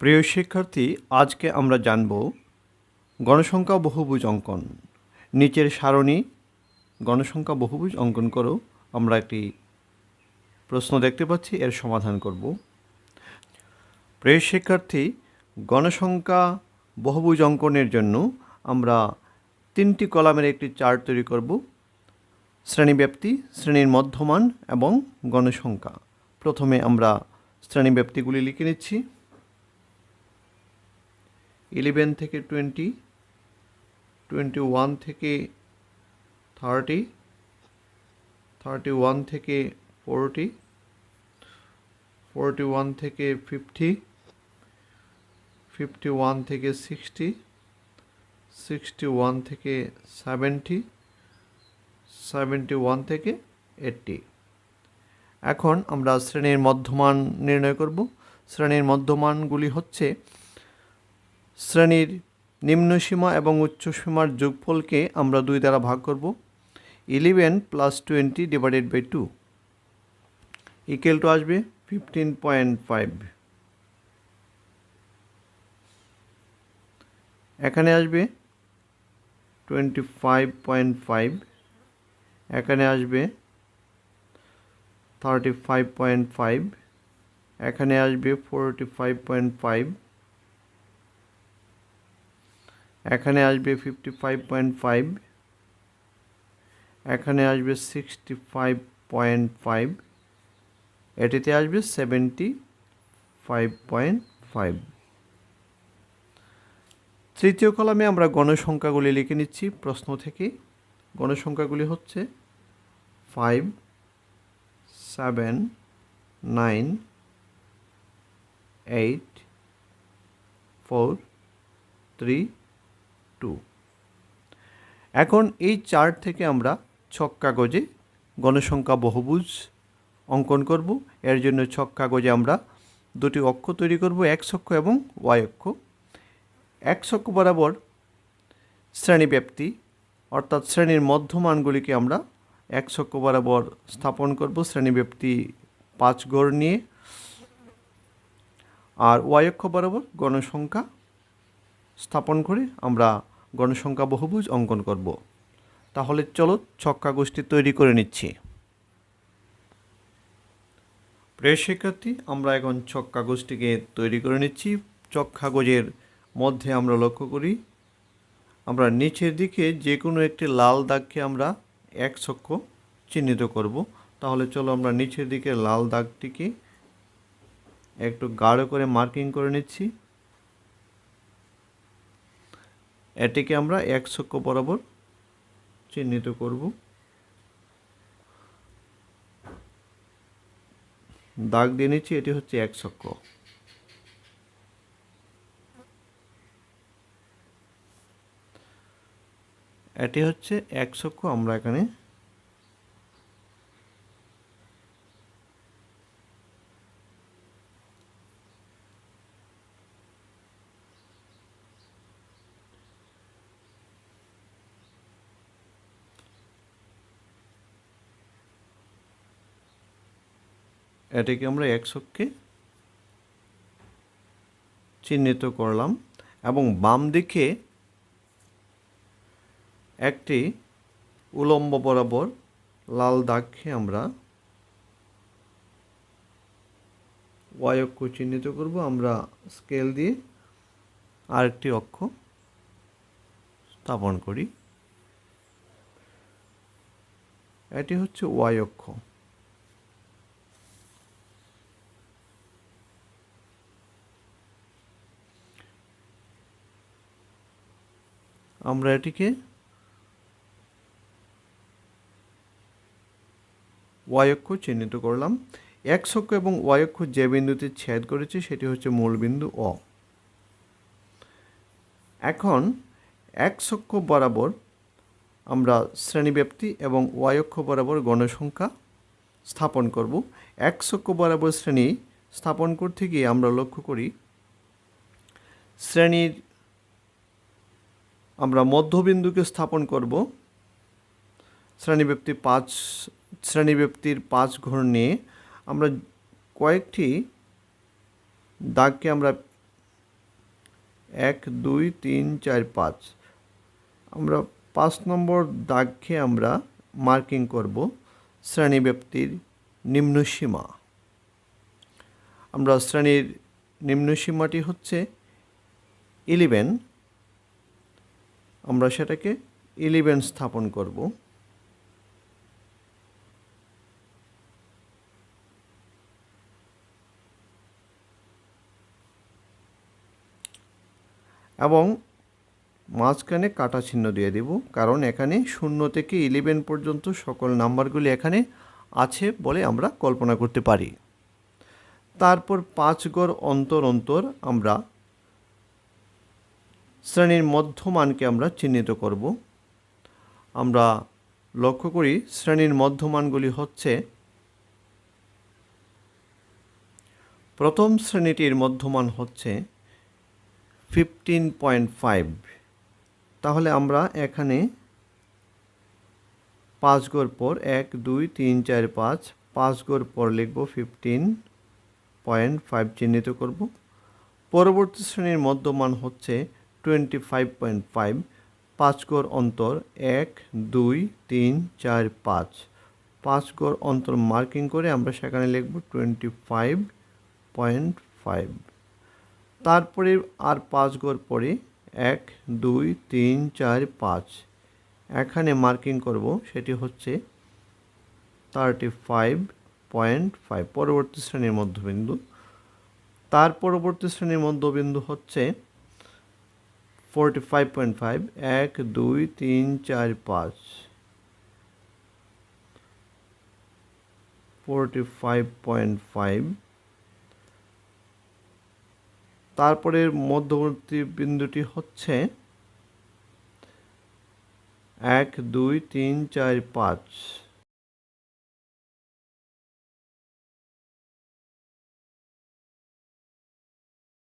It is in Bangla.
প্রিয় শিক্ষার্থী, আজকে আমরা জানব গণসংখ্যা বহুভুজ অঙ্কন। নিচের সারণী গণসংখ্যা বহুভুজ অঙ্কন করো, আমরা একটি প্রশ্ন দেখতে পাচ্ছি, এর সমাধান করব। প্রিয় শিক্ষার্থী, গণসংখ্যা বহুভুজ অঙ্কনের জন্য আমরা তিনটি কলামের একটি চার্ট তৈরি করব, শ্রেণীব্যাপ্তি, শ্রেণির মধ্যমান এবং গণসংখ্যা। প্রথমে আমরা শ্রেণীব্যাপ্তিগুলি লিখে নিচ্ছি। ইলেভেন থেকে টোয়েন্টি টোয়েন্টি ওয়ান থেকে থার্টি থার্টি ওয়ান থেকে ফোরটি ফোরটি ওয়ান থেকে ফিফটি ফিফটি ওয়ান থেকে সিক্সটি সিক্সটি ওয়ান থেকে সেভেন্টি সেভেন্টি ওয়ান থেকে এইট্টি। এখন আমরা শ্রেণির মধ্যমান নির্ণয় করব। শ্রেণির মধ্যমানগুলি হচ্ছে শ্রেণির নিম্নসীমা এবং উচ্চসীমার যোগফলকে আমরা দুই দ্বারা ভাগ করব। Eleven plus twenty divided by two equal to আসবে ফিফটিন পয়েন্ট ফাইভ এখানে আসবে টোয়েন্টি ফাইভ পয়েন্ট ফাইভ এখানে আসবে থার্টি ফাইভ পয়েন্ট ফাইভ এখানে আসবে ফোরটি ফাইভ পয়েন্ট ফাইভ এখানে আসবে ফিফটি ফাইভ পয়েন্ট ফাইভ এখানে আসবে সিক্সটি ফাইভ পয়েন্ট ফাইভ এটিতে আসবে সেভেন্টি ফাইভ পয়েন্ট ফাইভ তৃতীয় কলামে আমরা গণসংখ্যাগুলি লিখে নিচ্ছি। প্রশ্ন থেকে গণসংখ্যাগুলি হচ্ছে five seven nine eight four three two. এখন এই চার্ট থেকে আমরা ছক কাগজে গণসংখ্যা বহুভুজ অঙ্কন করব। এর জন্য ছক কাগজে আমরা দুটি অক্ষ তৈরি করব, এক্স অক্ষ এবং ওয়াই অক্ষ। এক্স অক্ষ বরাবর শ্রেণীব্যাপ্তি অর্থাৎ শ্রেণির মধ্যমানগুলিকে আমরা এক অক্ষ বরাবর স্থাপন করব শ্রেণীব্যাপ্তি পাঁচ গড় নিয়ে। আর ওয়াই অক্ষ বরাবর গণসংখ্যা স্থাপন করে, আমরা গণসংখ্যা বহুভুজ অঙ্কন করব। তাহলে চলো ছক্কা গোষ্ঠী তৈরি করে নিচ্ছি। প্রিয় শিক্ষার্থী আমরা এখন ছক কাগজটিকে তৈরি করে নিচ্ছি। কাগজের মধ্যে আমরা লক্ষ্য করি, আমরা নিচের দিকে যে কোনো একটি লাল দাগকে আমরা এক ছক্ষ চিহ্নিত করব। তাহলে চলো আমরা নিচের দিকে লাল দাগটিকে একটু গাঢ় করে মার্কিং করে নিচ্ছি। এটিকে আমরা এক ছক্ষ বরাবর চিহ্নিত করব। দাগ দিয়ে নিচ্ছি, এটি হচ্ছে এক ছক্ষ এটি হচ্ছে এক ছক্ষ আমরা এখানে এটাকে আমরা এক একশোকে চিহ্নিত করলাম এবং বাম দিকে একটি উলম্ব বরাবর লাল দাগকে আমরা ওয়াই অক্ষ চিহ্নিত করব। আমরা স্কেল দিয়ে আরেকটি অক্ষ স্থাপন করি। এটি হচ্ছে ওয়াই অক্ষ। আমরা এটিকে ওয়াই অক্ষ চিহ্নিত করলাম। এক্স অক্ষ এবং ওয়াই অক্ষ যে বিন্দুতে ছেদ করেছে, সেটি হচ্ছে মূল বিন্দু অ। এখন এক্স অক্ষ বরাবর আমরা শ্রেণীব্যাপ্তি এবং ওয়াই অক্ষ বরাবর গণসংখ্যা স্থাপন করব। এক্স অক্ষ বরাবর শ্রেণি স্থাপন করতে গিয়ে আমরা লক্ষ্য করি, শ্রেণির আমরা মধ্যবিন্দুকে স্থাপন করব। শ্রেণীব্যাপ্তি পাঁচ, শ্রেণীব্যাপ্তির পাঁচ ঘর নিয়ে আমরা কয়েকটি দাগকে আমরা এক, দুই, তিন, চার, পাঁচ। আমরা পাঁচ নম্বর দাগকে আমরা মার্কিং করব শ্রেণীব্যাপ্তির নিম্নসীমা। আমরা শ্রেণির নিম্নসীমাটি হচ্ছে ইলেভেন আমরা সেটাকে ইলেভেন স্থাপন করব। এবং মাঝখানে কাটা চিহ্ন দিয়ে দেব, কারণ এখানে শূন্য থেকে ইলেভেন পর্যন্ত সকল নাম্বারগুলি এখানে আছে বলে আমরা কল্পনা করতে পারি। তারপর পাঁচ গড় অন্তর অন্তর আমরা শ্রেণির মধ্যমানকে আমরা চিহ্নিত করব। আমরা লক্ষ্য করি শ্রেণির মধ্যমানগুলি হচ্ছে প্রথম শ্রেণীটির মধ্যমান হচ্ছে ফিফটিন পয়েন্ট ফাইভ তাহলে আমরা এখানে পাঁচ গড় পর এক, দুই, তিন, চার, পাঁচ পাঁচ গড় পর লিখব ফিফটিন পয়েন্ট ফাইভ চিহ্নিত করব। পরবর্তী শ্রেণির মধ্যমান হচ্ছে টোয়েন্টি ফাইভ পয়েন্ট ফাইভ পাঁচ গড় অন্তর এক, দুই, তিন, চার, পাঁচ। পাঁচ গড় অন্তর মার্কিং করে আমরা সেখানে লিখব টোয়েন্টি ফাইভ পয়েন্ট ফাইভ তারপরে আর পাঁচ গড় পরে এক, দুই, তিন, চার, পাঁচ। এখানে মার্কিং করব সেটি হচ্ছে থার্টি ফাইভ পয়েন্ট ফাইভ পরবর্তী শ্রেণির মধ্যবিন্দু। তার পরবর্তী শ্রেণির মধ্যবিন্দু হচ্ছে ফোরটি ফাইভ পয়েন্ট ফাইভ এক, দুই, তিন, চার, পাঁচ। ফোরটি ফাইভ পয়েন্ট ফাইভ তারপরের মধ্যবর্তী বিন্দুটি হচ্ছে এক, দুই, তিন, চার, পাঁচ।